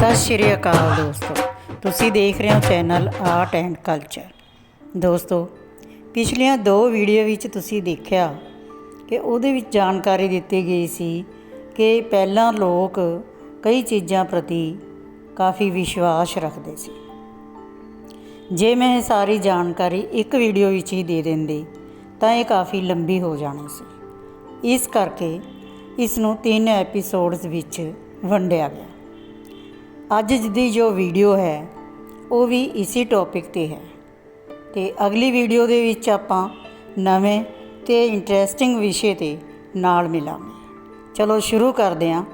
ਸਤਿ ਸ਼੍ਰੀ ਅਕਾਲ ਦੋਸਤੋ। ਤੁਸੀਂ ਦੇਖ ਰਹੇ ਹੋ ਚੈਨਲ ਆਰਟ ਐਂਡ ਕਲਚਰ ਦੋਸਤੋ, ਪਿਛਲੀਆਂ ਦੋ ਵੀਡੀਓ ਵਿੱਚ ਤੁਸੀਂ ਦੇਖਿਆ ਕਿ ਉਹਦੇ ਵਿੱਚ ਜਾਣਕਾਰੀ ਦਿੱਤੀ ਗਈ ਸੀ ਕਿ ਪਹਿਲਾਂ ਲੋਕ ਕਈ ਚੀਜ਼ਾਂ ਪ੍ਰਤੀ ਕਾਫੀ ਵਿਸ਼ਵਾਸ ਰੱਖਦੇ ਸੀ। ਜੇ ਮੈਂ ਇਹ ਸਾਰੀ ਜਾਣਕਾਰੀ ਇੱਕ ਵੀਡੀਓ ਵਿੱਚ ਹੀ ਦੇ ਦਿੰਦੀ, ਤਾਂ ਇਹ ਕਾਫੀ ਲੰਬੀ ਹੋ ਜਾਣੀ ਸੀ। ਇਸ ਕਰਕੇ ਇਸ ਨੂੰ ਤਿੰਨ ਐਪੀਸੋਡਸ ਵਿੱਚ ਵੰਡਿਆ ਗਿਆ। ਅੱਜ ਦੀ ਜੋ ਵੀਡੀਓ ਹੈ, ਉਹ ਵੀ ਇਸੇ ਟੌਪਿਕ ਤੇ ਹੈ। ਤੇ ਅਗਲੀ ਵੀਡੀਓ ਦੇ ਵਿੱਚ ਆਪਾਂ ਨਵੇਂ ਤੇ ਇੰਟਰਸਟਿੰਗ ਵਿਸ਼ੇ ਤੇ ਨਾਲ ਮਿਲਾਂਗੇ। ਚਲੋ ਸ਼ੁਰੂ ਕਰਦੇ ਹਾਂ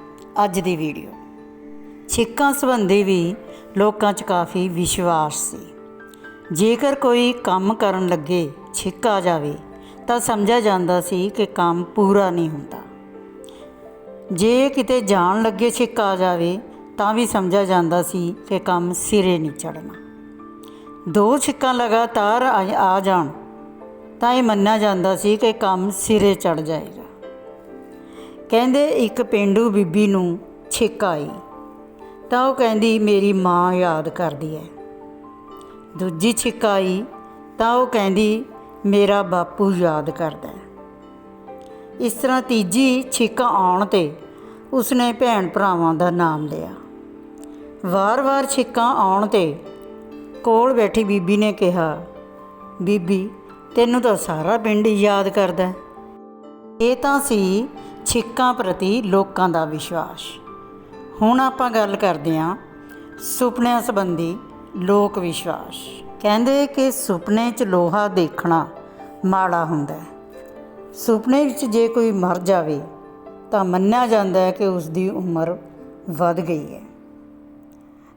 ਅੱਜ ਦੀ ਵੀਡੀਓ ਛਿੱਕਾਂ ਸੰਬੰਧੀ ਵੀ ਲੋਕਾਂ 'ਚ ਕਾਫੀ ਵਿਸ਼ਵਾਸ ਸੀ। ਜੇਕਰ ਕੋਈ ਕੰਮ ਕਰਨ ਲੱਗੇ ਛਿੱਕ ਆ ਜਾਵੇ, ਤਾਂ ਸਮਝਿਆ ਜਾਂਦਾ ਸੀ ਕਿ ਕੰਮ ਪੂਰਾ ਨਹੀਂ ਹੁੰਦਾ। ਜੇ ਕਿਤੇ ਜਾਣ ਲੱਗੇ ਛਿੱਕ ਆ ਜਾਵੇ ਤਾਂ ਵੀ ਸਮਝਿਆ ਜਾਂਦਾ ਸੀ ਕਿ ਕੰਮ ਸਿਰੇ ਨਹੀਂ ਚੜਨਾ ਦੋ ਛਿੱਕਾਂ ਲਗਾਤਾਰ ਆ ਆ ਜਾਣ, ਤਾਂ ਇਹ ਮੰਨਿਆ ਜਾਂਦਾ ਸੀ ਕਿ ਕੰਮ ਸਿਰੇ ਚੜ ਜਾਏਗਾ। ਕਹਿੰਦੇ ਇੱਕ ਪਿੰਡੂ ਬੀਬੀ ਨੂੰ ਛਿੱਕ ਆਈ, ਤਾਂ ਉਹ ਕਹਿੰਦੀ, ਮੇਰੀ ਮਾਂ ਯਾਦ ਕਰਦੀ ਹੈ ਦੂਜੀ ਛਿੱਕ ਆਈ, ਤਾਂ ਉਹ ਕਹਿੰਦੀ, ਮੇਰਾ ਬਾਪੂ ਯਾਦ ਕਰਦਾ ਇਸ ਤਰ੍ਹਾਂ ਤੀਜੀ ਛਿੱਕ ਆਉਣ ਤੇ ਉਸਨੇ ਭੈਣ ਭਰਾਵਾਂ ਦਾ ਨਾਮ ਲਿਆ। ਵਾਰ-ਵਾਰ ਛਿੱਕਾਂ ਆਉਣ ਤੇ ਕੋਲ ਬੈਠੀ ਬੀਬੀ ਨੇ ਕਿਹਾ, ਬੀਬੀ, ਤੈਨੂੰ ਤਾਂ ਸਾਰਾ ਪਿੰਡ ਯਾਦ ਕਰਦਾ ਇਹ ਤਾਂ ਸੀ ਛਿੱਕਾਂ ਪ੍ਰਤੀ ਲੋਕਾਂ ਦਾ ਵਿਸ਼ਵਾਸ। ਹੁਣ ਆਪਾਂ ਗੱਲ ਕਰਦੇ ਹਾਂ ਸੁਪਨਿਆਂ ਸੰਬੰਧੀ ਲੋਕ ਵਿਸ਼ਵਾਸ। ਕਹਿੰਦੇ ਕਿ ਸੁਪਨੇ 'ਚ ਲੋਹਾ ਦੇਖਣਾ ਮਾੜਾ ਹੁੰਦਾ ਹੈ। ਸੁਪਨੇ ਵਿੱਚ ਜੇ ਕੋਈ ਮਰ ਜਾਵੇ ਤਾਂ ਮੰਨਿਆ ਜਾਂਦਾ ਹੈ ਕਿ ਉਸ ਦੀ ਉਮਰ ਵੱਧ ਗਈ ਹੈ।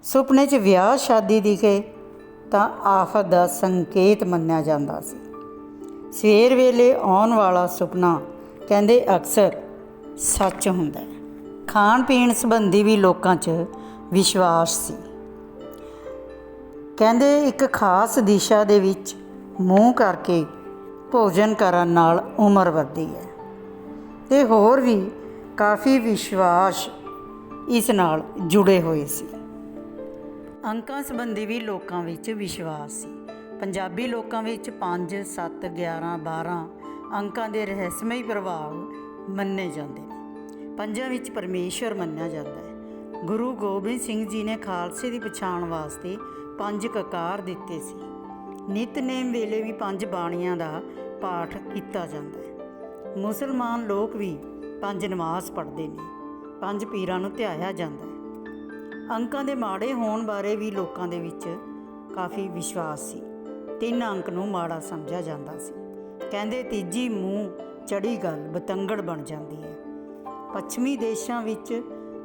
ਸੁਪਨੇ 'ਚ ਵਿਆਹ ਸ਼ਾਦੀ ਦਿਖੇ ਤਾਂ ਆਫਤ ਦਾ ਸੰਕੇਤ ਮੰਨਿਆ ਜਾਂਦਾ ਸੀ। ਸਵੇਰ ਵੇਲੇ ਆਉਣ ਵਾਲਾ ਸੁਪਨਾ ਕਹਿੰਦੇ ਅਕਸਰ ਸੱਚ ਹੁੰਦਾ ਹੈ। ਖਾਣ ਪੀਣ ਸੰਬੰਧੀ ਵੀ ਲੋਕਾਂ 'ਚ ਵਿਸ਼ਵਾਸ ਸੀ। ਕਹਿੰਦੇ ਇੱਕ ਖਾਸ ਦਿਸ਼ਾ ਦੇ ਵਿੱਚ ਮੂੰਹ ਕਰਕੇ ਭੋਜਨ ਕਰਨ ਨਾਲ ਉਮਰ ਵੱਧਦੀ ਹੈ ਤੇ ਹੋਰ ਵੀ ਕਾਫੀ ਵਿਸ਼ਵਾਸ ਇਸ ਨਾਲ ਜੁੜੇ ਹੋਏ ਸੀ। ਅੰਕਾਂ ਸੰਬੰਧੀ ਵੀ ਲੋਕਾਂ ਵਿੱਚ ਵਿਸ਼ਵਾਸ ਸੀ। ਪੰਜਾਬੀ ਲੋਕਾਂ ਵਿੱਚ 5 7 11 12 ਅੰਕਾਂ ਦੇ ਰਹੱਸਮਈ ਪ੍ਰਭਾਵ ਮੰਨੇ ਜਾਂਦੇ ਨੇ। ਪੰਜਾਂ ਵਿੱਚ ਪਰਮੇਸ਼ਵਰ ਮੰਨਿਆ ਜਾਂਦਾ ਹੈ। ਗੁਰੂ ਗੋਬਿੰਦ ਸਿੰਘ ਜੀ ਨੇ ਖਾਲਸੇ ਦੀ ਪਛਾਣ ਵਾਸਤੇ ਪੰਜ ਕਕਾਰ ਦਿੱਤੇ ਸੀ। ਨਿਤਨੇਮ ਵੇਲੇ ਵੀ ਪੰਜ ਬਾਣੀਆਂ ਦਾ ਪਾਠ ਕੀਤਾ ਜਾਂਦਾ ਹੈ। ਮੁਸਲਮਾਨ ਲੋਕ ਵੀ ਪੰਜ ਨਮਾਜ਼ ਪੜ੍ਹਦੇ ਨੇ। ਪੰਜ ਪੀਰਾਂ ਨੂੰ ਧਿਆਇਆ ਜਾਂਦਾ ਹੈ। ਅੰਕਾਂ ਦੇ ਮਾੜੇ ਹੋਣ ਬਾਰੇ ਵੀ ਲੋਕਾਂ ਦੇ ਵਿੱਚ ਕਾਫੀ ਵਿਸ਼ਵਾਸ ਸੀ। ਤਿੰਨ ਅੰਕ ਨੂੰ ਮਾੜਾ ਸਮਝਿਆ ਜਾਂਦਾ ਸੀ। ਕਹਿੰਦੇ ਤੀਜੀ ਮੂੰਹ ਚੜੀ ਗੱਲ ਬਤੰਗੜ ਬਣ ਜਾਂਦੀ ਹੈ। ਪੱਛਮੀ ਦੇਸ਼ਾਂ ਵਿੱਚ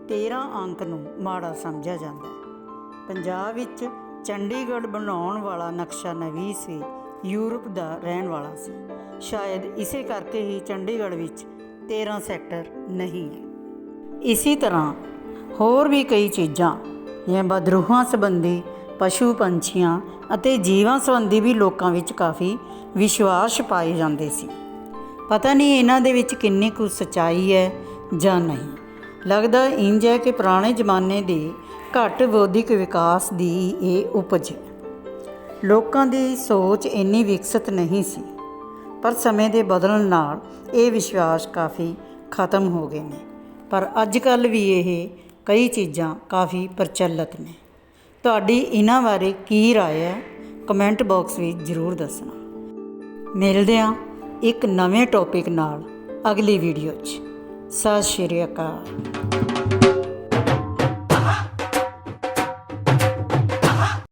13 ਅੰਕ ਨੂੰ ਮਾੜਾ ਸਮਝਿਆ ਜਾਂਦਾ ਹੈ। ਪੰਜਾਬ ਵਿੱਚ ਚੰਡੀਗੜ੍ਹ ਬਣਾਉਣ ਵਾਲਾ ਨਕਸ਼ਾ ਨਵੀ ਸੀ। ਯੂਰਪ ਦਾ ਰਹਿਣ ਵਾਲਾ ਸੀ। ਸ਼ਾਇਦ ਇਸੇ ਕਰਕੇ ਹੀ ਚੰਡੀਗੜ੍ਹ ਵਿੱਚ 13 ਸੈਕਟਰ ਨਹੀਂ ਹੈ। ਇਸੇ ਤਰ੍ਹਾਂ ਹੋਰ ਵੀ ਕਈ ਚੀਜ਼ਾਂ, ਜਿਵੇਂ ਬਦਰੂਹਾਂ ਸੰਬੰਧੀ, ਪਸ਼ੂ ਪੰਛੀਆਂ ਅਤੇ ਜੀਵਾਂ ਸੰਬੰਧੀ ਵੀ ਲੋਕਾਂ ਵਿੱਚ ਕਾਫੀ ਵਿਸ਼ਵਾਸ ਪਾਏ ਜਾਂਦੇ ਸੀ। ਪਤਾ ਨਹੀਂ ਇਹਨਾਂ ਦੇ ਵਿੱਚ ਕਿੰਨੀ ਕੁ ਸਚਾਈ ਹੈ ਜਾਂ ਨਹੀਂ। ਲੱਗਦਾ ਇੰਜ ਹੈ ਕਿ ਪੁਰਾਣੇ ਜ਼ਮਾਨੇ ਦੇ ਘੱਟ ਬੌਧਿਕ ਵਿਕਾਸ ਦੀ ਇਹ ਉਪਜ। ਹੈ ਲੋਕਾਂ ਦੀ ਸੋਚ ਇੰਨੀ ਵਿਕਸਿਤ ਨਹੀਂ ਸੀ, ਪਰ ਸਮੇਂ ਦੇ ਬਦਲਣ ਨਾਲ ਇਹ ਵਿਸ਼ਵਾਸ ਕਾਫੀ ਖਤਮ ਹੋ ਗਏ ਨੇ। ਪਰ ਅੱਜ ਕੱਲ ਵੀ ਇਹ ਕਈ ਚੀਜ਼ਾਂ ਕਾਫੀ ਪ੍ਰਚਲਿਤ ਨੇ ਤੁਹਾਡੀ ਇਹਨਾਂ ਬਾਰੇ ਕੀ رائے ਹੈ ਕਮੈਂਟ ਬਾਕਸ ਵਿੱਚ ਜ਼ਰੂਰ ਦੱਸਣਾ ਮਿਲਦੇ ਹਾਂ ਇੱਕ ਨਵੇਂ ਟੌਪਿਕ ਨਾਲ ਅਗਲੀ ਵੀਡੀਓ 'ਚ ਸਤਿ ਸ਼੍ਰੀ ਅਕਾਲ